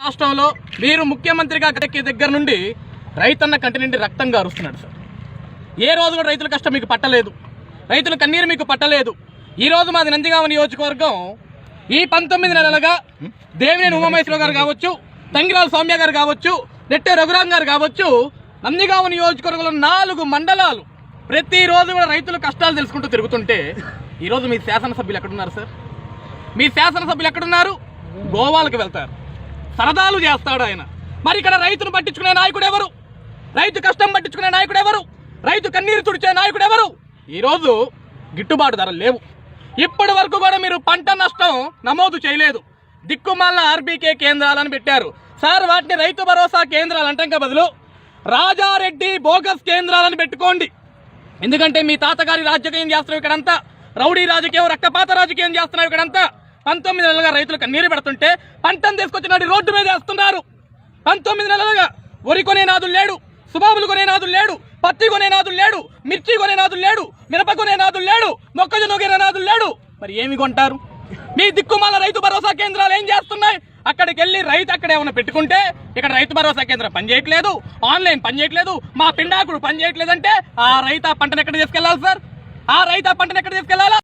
రాష్ట్రంలో మీరు ముఖ్యమంత్రిగా గడెక్కే దగ్గర నుండి రైతన్న కంటి నుండి రక్తం గారుస్తున్నాడు సార్. ఏ రోజు కూడా రైతుల కష్టం మీకు పట్టలేదు. రైతుల కన్నీరు మీకు పట్టలేదు. ఈ రోజు మాది నందిగామ నియోజకవర్గం. ఈ పంతొమ్మిది నెలలుగా దేవినేని ఉమామేశ్వర గారు కావచ్చు తంగిరాల సౌమ్య గారు కావచ్చు నెట్టే రఘురాం గారు కావచ్చు నందిగామ నియోజకవర్గంలో నాలుగు మండలాలు ప్రతిరోజు కూడా రైతుల కష్టాలు తెలుసుకుంటూ తిరుగుతుంటే ఈరోజు మీ శాసనసభ్యులు ఎక్కడున్నారు సార్? మీ శాసనసభ్యులు ఎక్కడున్నారు? గోవాలకు వెళ్తారు. సరదాలు చేస్తాడు ఆయన. మరి ఇక్కడ రైతును పట్టించుకునే నాయకుడు ఎవరు? రైతు కష్టం పట్టించుకునే నాయకుడు ఎవరు? రైతు కన్నీరు తుడిచే నాయకుడు ఎవరు? ఈరోజు గిట్టుబాటు ధరలు లేవు. ఇప్పటి వరకు కూడా మీరు పంట నష్టం నమోదు చేయలేదు. దిక్కుమాల ఆర్బీకే కేంద్రాలను పెట్టారు. సార్ వాటిని రైతు భరోసా కేంద్రాలు అంటాం బదులు. రాజారెడ్డి బోగస్ కేంద్రాలను పెట్టుకోండి. ఎందుకంటే మీ తాతగారి రాజకీయం చేస్తున్నావు ఇక్కడంతా. రౌడీ రాజకీయం రక్తపాత రాజకీయం చేస్తున్నావు ఇక్కడంతా. పంతొమ్మిది నెలలుగా రైతులకు నీరు పెడుతుంటే పంటను తీసుకొచ్చినట్టు రోడ్డు మీద వేస్తున్నారు. పంతొమ్మిది నెలలుగా వరి కొనే నాదులు లేడు సుబాబులు కొనే నాదులు లేడు పత్తి కొనే నాదులు లేడు మిర్చి కొనే నాదులు లేడు మిరప కొనే నాదులు లేడు మొక్కజొన్న కొనే నాదులు లేడు. మరి ఏమి కొంటారు? మీ దిక్కుమాల రైతు భరోసా కేంద్రాలు ఏం చేస్తున్నాయి? అక్కడికి వెళ్ళి రైతు అక్కడ ఏమైనా పెట్టుకుంటే ఇక్కడ రైతు భరోసా కేంద్రం పనిచేయట్లేదు ఆన్లైన్ పనిచేయట్లేదు మా పిండాకుడు పనిచేయట్లేదంటే ఆ రైతు ఆ పంటను ఎక్కడ తీసుకెళ్ళాలి సార్? ఆ రైతు ఆ పంటను ఎక్కడ తీసుకెళ్ళాలా